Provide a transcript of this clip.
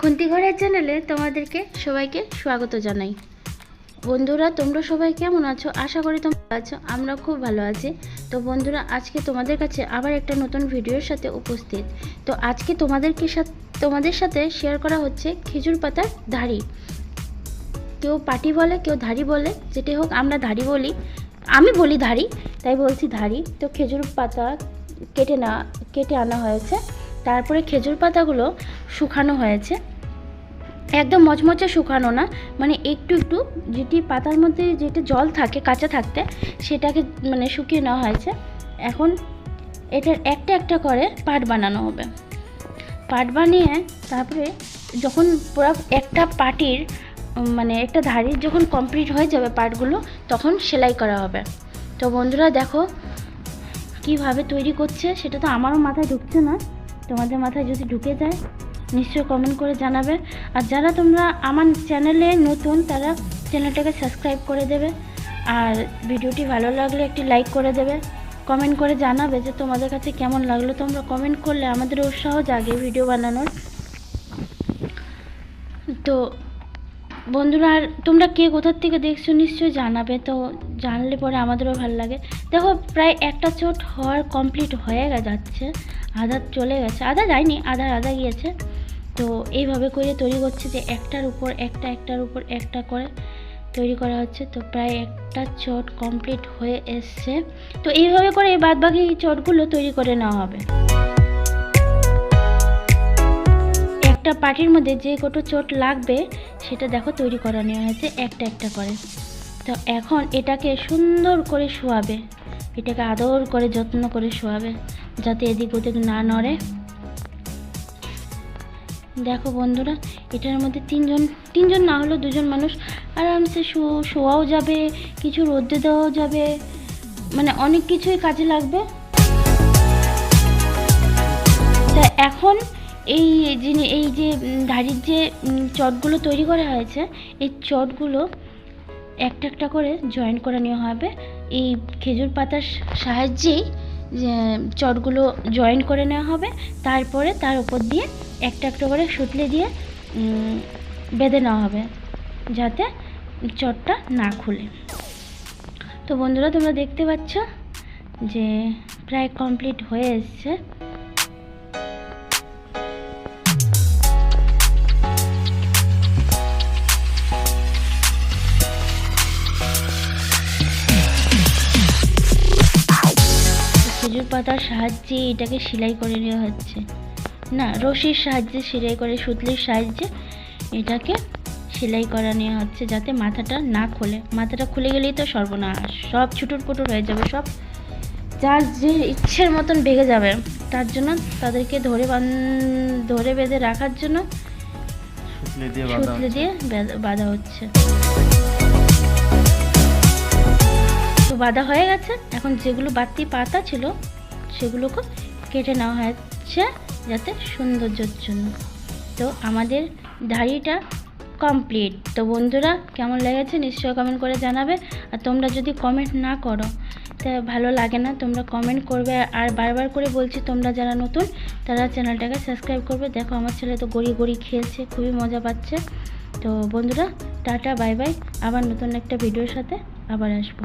খুন্তিঘরের চ্যানেলে তোমাদেরকে সবাইকে স্বাগত জানাই। বন্ধুরা, তোমরা সবাই কেমন আছো? আশা করি তোমরা আছো আমরা খুব ভালো আছি। তো বন্ধুরা, আজকে তোমাদের কাছে আবার একটা নতুন ভিডিওর সাথে উপস্থিত। তো আজকে তোমাদেরকে তোমাদের সাথে শেয়ার করা হচ্ছে খেজুর পাতার ধাড়ি। কেউ পাটি বলে, কেউ ধাড়ি বলে যেটি হোক আমরা ধাড়ি বলি। আমি বলি ধাড়ি, তাই বলছি ধাড়ি। তো খেজুর পাতা কেটে না, কেটে আনা হয়েছে। তারপরে খেজুর পাতাগুলো শুকানো হয়েছে। একদম মচমচে শুকানো না মানে একটু একটু যেটি পাতার মধ্যে যেটা জল থাকে, কাঁচা থাকতে, সেটাকে মানে শুকিয়ে নেওয়া হয়েছে। এখন এটার একটা একটা করে পাট বানানো হবে। পাট বানিয়ে তারপরে যখন পুরো একটা পাটির মানে একটা ধাড়ির যখন কমপ্লিট হয়ে যাবে পাটগুলো, তখন সেলাই করা হবে। তো বন্ধুরা দেখো, কীভাবে তৈরি করছে, সেটা তো আমারও মাথায় ঢুকছে না। তোমাদের মাথায় যদি ঢুকে যায়, নিশ্চয়ই কমেন্ট করে জানাবে। আর যারা তোমরা আমার চ্যানেলে নতুন, তারা চ্যানেলটাকে সাবস্ক্রাইব করে দেবে। আর ভিডিওটি ভালো লাগলে একটি লাইক করে দেবে। কমেন্ট করে জানাবে যে তোমাদের কাছে কেমন লাগল। তোমরা কমেন্ট করলে আমাদের উৎসাহ জাগে ভিডিও বানানোর। তো বন্ধুরা, আর তোমরা কে কোথার থেকে দেখছ নিশ্চয়ই জানাবে। তো জানলে পরে আমাদেরও ভালো লাগে। দেখো, প্রায় একটা চোট হওয়ার কমপ্লিট হয়ে গে- যাচ্ছে। আধা চলে গেছে। আধা যায়নি, আধা আধা গিয়েছে। তো এইভাবে করে তৈরি করছে যে একটার উপর একটা, একটার উপর একটা করে তৈরি করা হচ্ছে। তো প্রায় একটা চট কমপ্লিট হয়ে এসছে। তো এইভাবে করে এই বাদবাকি চটগুলো তৈরি করে নেওয়া হবে। একটা পাটির মধ্যে যে কটো চোট লাগবে সেটা দেখো তৈরি করা নেওয়া হয়েছে, একটা একটা করে। তো এখন এটাকে সুন্দর করে শোয়াবে। এটাকে আদর করে, যত্ন করে শোয়াবে, যাতে এদিক ওদিক না নড়ে। দেখো বন্ধুরা, এটার মধ্যে তিনজন তিনজন না হলেও দুজন মানুষ আরামসে শো, শোয়াও যাবে, কিছু রোদ্দে দেওয়াও যাবে। মানে অনেক কিছুই কাজে লাগবে। তা এখন এই যিনি এই যে ধাড়ির যে চটগুলো তৈরি করা হয়েছে, এই চটগুলো একটা একটা করে জয়েন করে নেওয়া হবে। এই খেজুর পাতার সাহায্যেই চটগুলো জয়েন করে নেওয়া হবে। তারপরে তার উপর দিয়ে একটা একটা করে সুতলে দিয়ে বেঁধে নেওয়া হবে, যাতে চটটা না খুলে। তো বন্ধুরা, তোমরা দেখতে পাচ্ছ যে, প্রায় কমপ্লিট হয়ে এসছে। খেজুর পাতার সাহায্যে এটাকে সেলাই করে নেওয়া হচ্ছে। না রশির সাহায্যে সেলাই করে সুতলির সাহায্যে এটাকে সেলাই করা নেওয়া হচ্ছে যাতে মাথাটা না খোলে। মাথাটা খুলে গেলেই তো সর্বনাশ। সব ছুটুর পুটুর হয়ে যাবে সব যার যে ইচ্ছের মতন বেগে যাবে তার জন্য তাদেরকে ধরে বান ধরে বেঁধে রাখার জন্য সুতলি দিয়ে বাঁধা হচ্ছে। তো বাঁধা হয়ে গেছে। এখন যেগুলো বাড়তি পাতা ছিল, সেগুলোকে কেটে নেওয়া হচ্ছে যাতে সৌন্দর্যের জন্য। তো আমাদের দাড়িটা কমপ্লিট। তো বন্ধুরা, কেমন লেগেছে নিশ্চয়ই কমেন্ট করে জানাবে। আর তোমরা যদি কমেন্ট না করো, তা ভালো লাগে না, তোমরা কমেন্ট করবে। আর বারবার করে বলছি, তোমরা যারা নতুন, তারা চ্যানেলটাকে সাবস্ক্রাইব করবে। দেখো, আমার ছেলে তো গড়ি গড়ি খেলছে, খুবই মজা পাচ্ছে। তো বন্ধুরা, টাটা বাই বাই আবার নতুন একটা ভিডিওর সাথে আবার আসব।